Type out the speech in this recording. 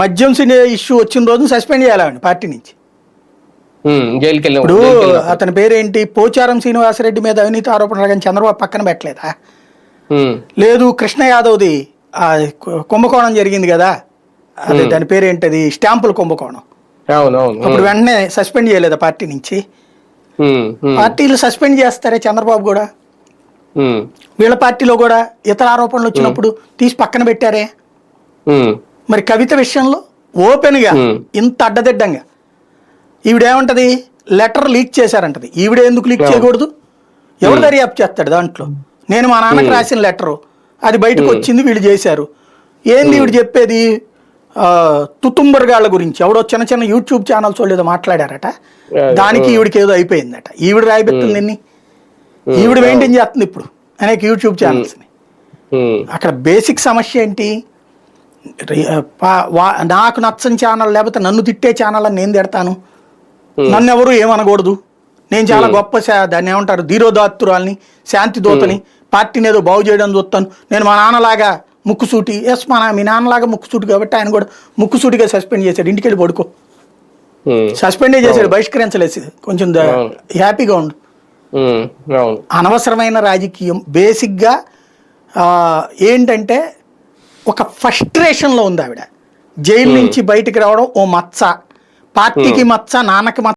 మద్యం సినీ ఇష్యూ వచ్చిన రోజు సస్పెండ్ చేయాలండి పార్టీ నుంచి. ఇప్పుడు. అతని పేరేంటి? పోచారం శ్రీనివాసరెడ్డి మీద అవినీతి ఆరోపణలు కానీ చంద్రబాబు పక్కన పెట్టలేదా? లేదు కృష్ణ యాదవ్ది కుంభకోణం జరిగింది కదా? అదే దాని పేరేంటది? స్టాంపుల కుంభకోణం. అప్పుడు వెంటనే సస్పెండ్ చేయలేదా పార్టీ నుంచి? పార్టీలు సస్పెండ్ చేస్తారే చంద్రబాబు కూడా? వీళ్ళ పార్టీలో కూడా ఇతర ఆరోపణలు వచ్చినప్పుడు తీసి పక్కన పెట్టారే? మరి కవిత విషయంలో ఓపెన్గా. ఇంత అడ్డదిడ్డంగా. ఈవిడేమంటది? లెటర్ లీక్ చేశారంటది. ఈవిడ ఎందుకు లీక్. చేయకూడదు? ఎవరు దర్యాప్తు చేస్తాడు దాంట్లో? నేను మా నాన్నకి రాసిన లెటరు. అది బయటకు వచ్చింది వీళ్ళు చేశారు. ఏంది ఈవిడ చెప్పేది? తుతుంబర్గాళ్ళ గురించి. ఎవడో చిన్న చిన్న యూట్యూబ్ ఛానల్స్ వాళ్ళు ఏదో మాట్లాడారట. దానికి ఈవిడికి ఏదో అయిపోయిందట. ఈవిడ రాయిపెట్టింది ఎన్ని ఈవిడ మెయింటైన్ చేస్తుంది ఇప్పుడు అనేక యూట్యూబ్ ఛానల్స్ని. అక్కడ బేసిక్ సమస్య ఏంటి? నాకు నచ్చని ఛానల్ లేకపోతే నన్ను తిట్టే ఛానల్ అని నేను తిడతాను. నన్ను ఎవరు ఏమనకూడదు. నేను చాలా గొప్ప దాన్ని ఏమంటారు ధీరోదాత్తురాల్ని శాంతి దూతని పార్టీని ఏదో బాగు చేయడం చూస్తాను. నేను మా నాన్నలాగా ముక్కుసూటి ఎస్ మా మీ నాన్నలాగా ముక్కుసూటి కాబట్టి ఆయన కూడా ముక్కుసూటిగా సస్పెండ్ చేశాడు. ఇంటికి వెళ్ళి పడుకో. సస్పెండే చేశాడు? బహిష్కరించలేసి కొంచెం. హ్యాపీగా ఉండు. అనవసరమైన రాజకీయం. బేసిక్గా ఏంటంటే ఒక ఫ్రస్ట్రేషన్లో ఉంది ఆవిడ. జైలు నుంచి బయటికి రావడం ఓ మచ్చ. పార్టీకి మచ్చ నాన్నకి మచ్చ